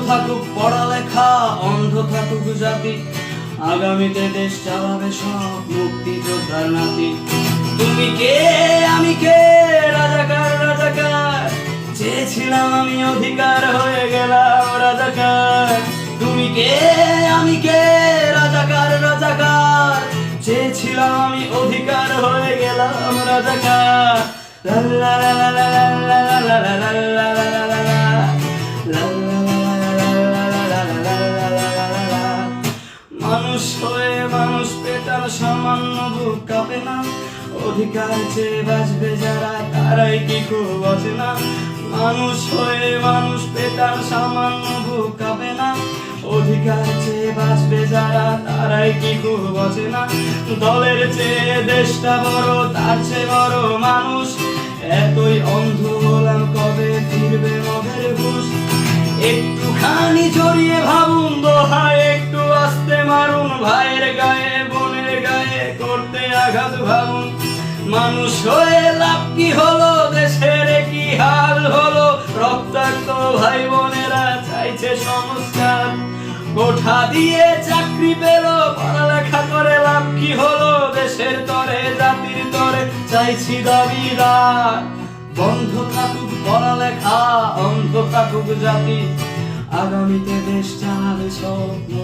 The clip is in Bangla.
থাকুক পড়ালেখা, অন্ধ থাকুক জাতি। আগামীতে দেশ চালাবে সব মুক্তি নাতি। তুমি কে? আমি কে? রাজাকার রাজাকার। চেয়েছিলাম আমি অধিকার হয়ে গেলাম রাজাকার। তুমি কে? আমি কে? রাজাকার রাজাকার। চেয়েছিলাম আমি অধিকার হয়ে গেলাম রাজাকার। লা লা লা লা লা লা হয়ে মানুষ পেটার সামান্য কাঁপে না। অধিকার চেয়ে বাঁচবে যারা, তারাই কি খুব না মানুষ হয়ে মানুষ পেটার সামান্য বুক কাঁপে না। অধিকার চেয়ে বাঁচবে যারা, তারাই কি খুব আছে না দলের চেয়ে দেশটা বড়, তার চেয়ে বড় মানুষ। এতই অন্ধ হলাম কবে ফিরবে মদের ঘুষ। একটুখানি জড়িয়ে ভাবুন করতে আঘাত ভাবুন মানুষ হয়ে লাভ কি হলো? দেশের কি হাল হলো? রক্তাক্ত ভাই বোনেরা চাইছে সংস্কার। কোঠা দিয়ে চাকরি পেল, পড়ালেখা করে লাভ কি হলো? দেশের তরে, জাতির তরে চাইছি দাবিদার বন্ধ থাকুক পড়ালেখা, অন্ধ থাকুক জাতি। আগামীতে দেশ চালাবে সব মুক্তিযোদ্ধার নাতি বন্ধ